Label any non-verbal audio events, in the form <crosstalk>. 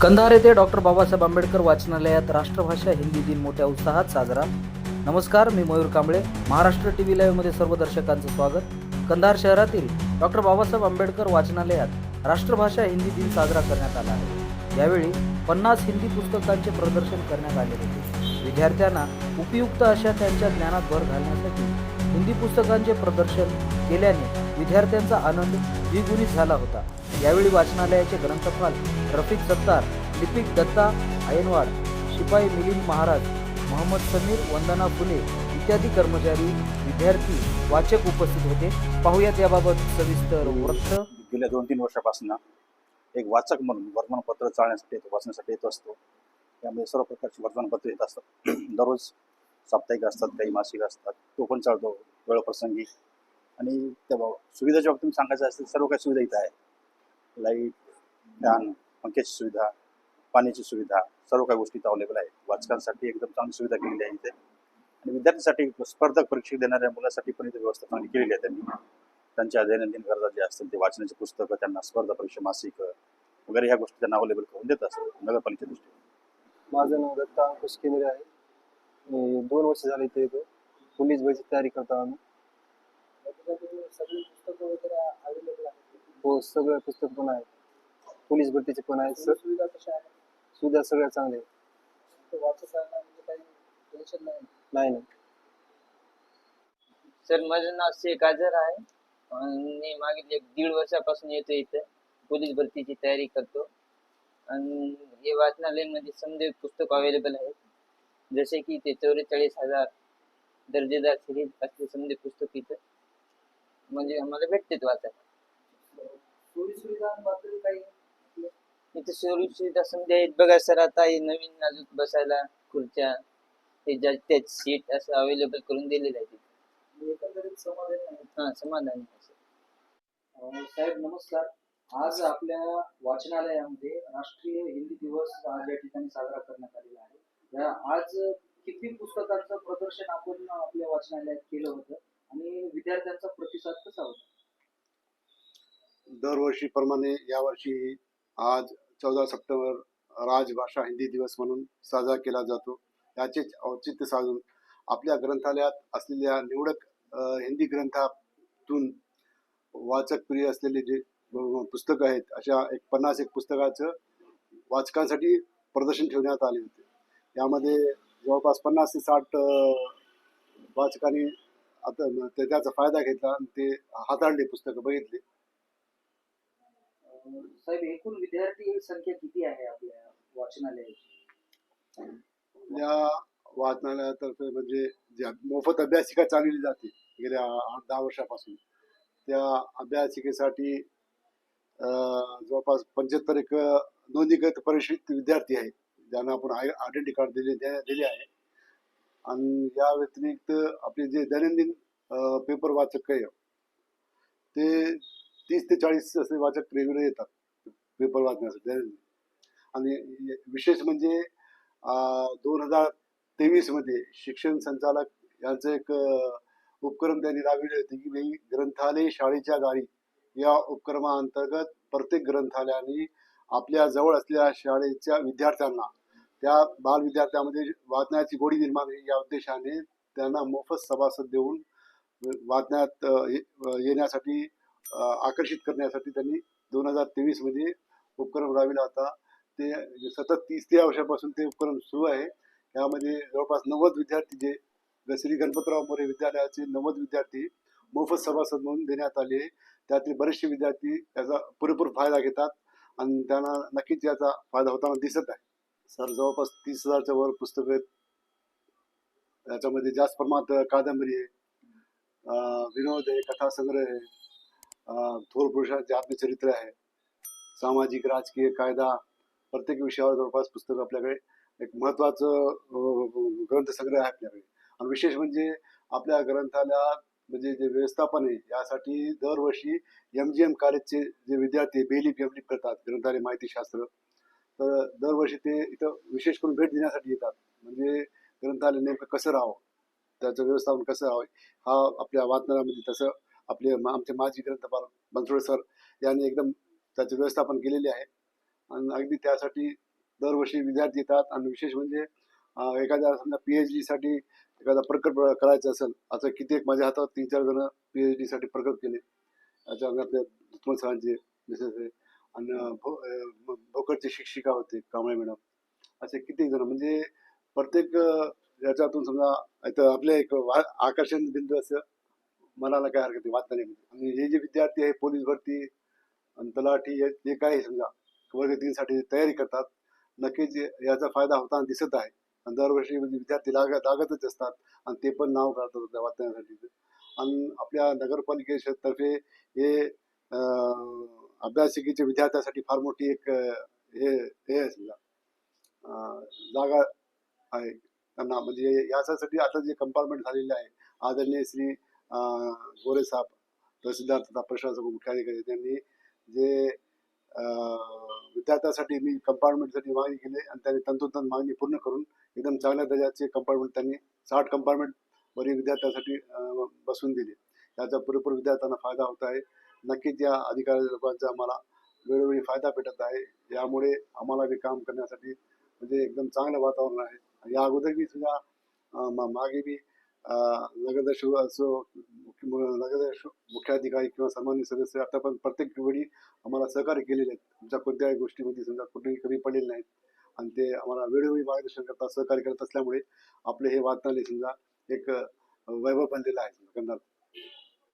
कंधार येथे डॉक्टर बाबासाहेब आंबेडकर वाचनालयात राष्ट्रभाषा हिंदी दिन मोठ्या उत्साहात साजरा. नमस्कार मी मयूर कांबळे. महाराष्ट्र टी व्ही लाईव्हमध्ये सर्व दर्शकांचं स्वागत. कंधार शहरातील डॉक्टर बाबासाहेब आंबेडकर वाचनालयात राष्ट्रभाषा हिंदी दिन साजरा करण्यात आला आहे. यावेळी पन्नास हिंदी पुस्तकांचे प्रदर्शन करण्यात आले होते. विद्यार्थ्यांना उपयुक्त अशा त्यांच्या ज्ञानात भर घालण्यासाठी हिंदी पुस्तकांचे प्रदर्शन केल्याने विद्यार्थ्यांचा आनंद द्विगुणित झाला होता. यावेळी वाचनालयाचे ग्रंथपाल रफिक सत्तार लिपिक दत्ता आयनवाड शिपाई मिलिंद महाराज मोहम्मद समीर वंदना फुले इत्यादी कर्मचारी विद्यार्थी वाचक उपस्थित होते. पाहुयात याबाबत सविस्तर वृत्त. गेल्या दोन तीन वर्षापासून एक वाचक म्हणून वर्तमानपत्र चालण्यासाठी येतो वाचण्यासाठी येत असतो. त्यामध्ये सर्व प्रकारची वर्तमानपत्र येत असतात. <clears throat> दररोज साप्ताहिक असतात काही मासिक असतात. तो पण चालतो वेळप्रसंगी आणि त्या बाब- सुविधाच्या बाबतीत सांगायचं असतील सर्व काही सुविधा इथं आहे. लाइट फॅन पंख्याची सुविधा पाण्याची सुविधा सर्व काही गोष्टी इथं अवेलेबल आहेत. वाचकांसाठी एकदम चांगली सुविधा केलेली आहे इथे. आणि विद्यार्थ्यांसाठी स्पर्धक परीक्षा देणाऱ्या मुलासाठी पण इथे व्यवस्था चांगली केलेली आहे त्यांनी. त्यांच्या दैनंदिन गरजा जे असतील ते वाचनाची पुस्तकं त्यांना स्पर्धा परीक्षा मासिक वगैरे ह्या गोष्टी त्यांना अवेलेबल करून देत असतात नगरपालिकेच्या दृष्टीने. माझं नाव दत्ता अंकुश केंद्रे आहे. मी दोन वर्ष झाले इथे येतो. पोलीस भरची तयारी करतो आम्ही. सगळी पुस्तकं वगैरे अवेलेबल हो सगळे पुस्तक पण आहेत पोलीस भरतीचे पण आहेत स- सुविधा कशा आहेत? सुविधा सगळ्या चांगल्या आहेत. म्हणजे काही टेन्शन नाही? नाही नाही. सर माझं नाव शेख आझर आहे. आणि मागील एक दीड वर्षापासून येतो इथं. पोलीस भरतीची तयारी करतो. आणि हे वाचनालयामध्ये समजे पुस्तक अवेलेबल आहेत. जसे की ते चौवेचाळीस हजार दर्जेदार सिरीज असले समजे पुस्तक इथं. म्हणजे आम्हाला भेटतेच वाचायला. इथं सुविधा समजा आहेत बघा सर आता हे नवीन अजून बसायला खुर्च्या जास्त सीट असं अवेलेबल करून दिलेलं आहे एकंदरीत समाधान आहे. हां समाधानी आहे साहेब नमस्कार. आज आपल्या वाचनालयामध्ये राष्ट्रीय हिंदी दिवस आज या ठिकाणी साजरा करण्यात आलेला आहे. आज किती पुस्तकांचं प्रदर्शन आपण आपल्या वाचनालयात केलं होतं आणि विद्यार्थ्यांचा प्रतिसाद कसा होता? दरवर्षीप्रमाणे यावर्षी आज चौदा सप्टेंबर राजभाषा हिंदी दिवस म्हणून साजरा केला जातो. याचेच औचित्य साधून आपल्या ग्रंथालयात असलेल्या निवडक हिंदी ग्रंथातून वाचक प्रिय असलेले जे पुस्तक पुस्तकं आहेत अशा एक पन्नास एक पुस्तकाचं वाचकांसाठी प्रदर्शन ठेवण्यात आले होते. यामध्ये जवळपास पन्नास ते साठ वाचकांनी आता ते- त्याचा फायदा घेतला आणि ते हाताळले पुस्तकं बघितले. साहेब एकूण विद्यार्थी संख्या किती आहे आपल्या वाचनालयाची? या वाचनालयातर्फे म्हणजे ज्या मोफत अभ्यासिका चालवली जाते गेल्या आठ दहा वर्षापासून त्या अभ्यासिकेसाठी अं, जवळपास पंच्याहत्तर एक नोंदणीकृत परीक्षित विद्यार्थी आहेत ज्यांना आपण आय आयडेंटी कार्ड दिले दिले आहे. आणि या व्यतिरिक्त आपले जे दैनंदिन पेपर वाचक आहे ते तीस ते चाळीस असे वाचक रेग्युलर येतात. पेपर वाचण्यासाठी. आणि विशेष म्हणजे दोन हजार तेवीसमध्ये शिक्षण संचालक यांचं एक उपक्रम त्यांनी राबविले होते की मी ग्रंथालय शाळेच्या दारी या उपक्रमाअंतर्गत प्रत्येक ग्रंथालयाने आपल्या जवळ असलेल्या शाळेच्या विद्यार्थ्यांना त्या बाल विद्यार्थ्यामध्ये वाचण्याची गोडी निर्माण या उद्देशाने त्यांना मोफत सभासद देऊन वाचण्यात ये- येण्यासाठी आकर्षित करण्यासाठी त्यांनी दोन हजार तेवीसमध्ये उपक्रम राबविला होता. ते सतत तीस ते वर्षापासून ते उपक्रम सुरू आहे. यामध्ये जवळपास नव्वद विद्यार्थी जे श्री गणपतराव मोरे विद्यालयाचे नव्वद विद्यार्थी मोफत सभासद म्हणून देण्यात आले. त्यातील बरेचसे विद्यार्थी त्याचा पुरेपूर फायदा घेतात आणि त्यांना नक्कीच याचा फायदा होताना दिसत आहे. सर जवळपास तीस हजारच्या वर पुस्तकं आहेत. याच्यामध्ये जास्त प्रमाणात कादंबरी आहे. विनोद आहे कथासंग्रह आहे. थोर पुरुषांचे आत्मचरित्र आहे सामाजिक राजकीय कायदा प्रत्येक विषयावर जवळपास पुस्तक आपल्याकडे एक महत्वाचं ग्रंथसंग्रह आहे आपल्याकडे. आणि विशेष म्हणजे आपल्या ग्रंथालयात म्हणजे जे व्यवस्थापन आहे यासाठी दरवर्षी एम जी एम कॉलेजचे जे विद्यार्थी बेलीप एमलीप करतात ग्रंथालय माहिती शास्त्र तर दरवर्षी ते इथं विशेष करून भेट देण्यासाठी येतात. म्हणजे ग्रंथालय नेमकं कसं राहावं त्याचं व्यवस्थापन कसं राहावं हा आपल्या वाचनालयामध्ये तसं आपले मा- आमचे माजी ग्रंथपाल बनसोडे सर यांनी एकदम त्याचे व्यवस्थापन केलेले आहे. आणि अगदी त्यासाठी दरवर्षी विद्यार्थी येतात आणि विशेष म्हणजे एखाद्या समजा पी एच डीसाठी एखादा प्रकल्प करायचा असेल असं कित्येक माझ्या हातात तीन चार जण पी एच डीसाठी प्रकल्प केले. याच्या आपल्या धुतमल सरांचे मिसेस आहे आणि भो- भोकरचे शिक्षिका होते कांबळे मॅडम. असे कित्येक जण म्हणजे प्रत्येक याच्यातून समजा इथं आपले एक वा- आकर्षण बिंदू असं मनाला काय हरकत नाही वाचता नाही आणि हे जे विद्यार्थी आहे पोलीस भरती आणि तलाठी हे जे काही समजा वर्ग तीनसाठी तयारी करतात नक्कीच याचा फायदा होताना दिसत आहे. आणि दरवर्षी म्हणजे विद्यार्थी लागत लागतच असतात आणि ते पण नाव काढतात त्या वाचण्यासाठी आणि आपल्या नगरपालिकेतर्फे हे अभ्यासिकेच्या विद्यार्थ्यांसाठी फार मोठी एक हे हे आहे समजा. जागा आहे. त्यांना म्हणजे याच्यासाठी आता जे कंपार्टमेंट झालेले आहे आदरणीय श्री गोरे साहेब तहसीलदार तथा प्रशासक मुख्याधिकारी त्यांनी जे विद्यार्थ्यासाठी मी कंपार्टमेंटसाठी मागणी केली आणि त्यांनी तंतोतंत मागणी पूर्ण करून एकदम चांगल्या दर्जाचे कंपार्टमेंट त्यांनी साठ कंपार्टमेंट वरील विद्यार्थ्यासाठी अं, बसवून दिले. याचा पुरेपूर विद्यार्थ्यांना फायदा होत आहे. नक्कीच या अधिकारी लोकांचा आम्हाला वेळोवेळी फायदा भेटत आहे. यामुळे आम्हाला बी काम करण्यासाठी म्हणजे एकदम चांगलं वातावरण आहे. या अगोदर मी सुद्धा मागे मा- मागे असो मुख्य- मुख्याधिकारी किंवा सामान्य सदस्य आता पण प्रत्येक वेळी आम्हाला सहकार्य केलेले आहेत आमच्या कोणत्याही गोष्टीमध्ये समजा कुठेही कमी पडलेले नाहीत आणि ते आम्हाला वेळोवेळी मार्गदर्शन करतात सहकार्य करत असल्यामुळे आपले हे वाचनालय समजा एक वैभव बनलेलं आहे समजा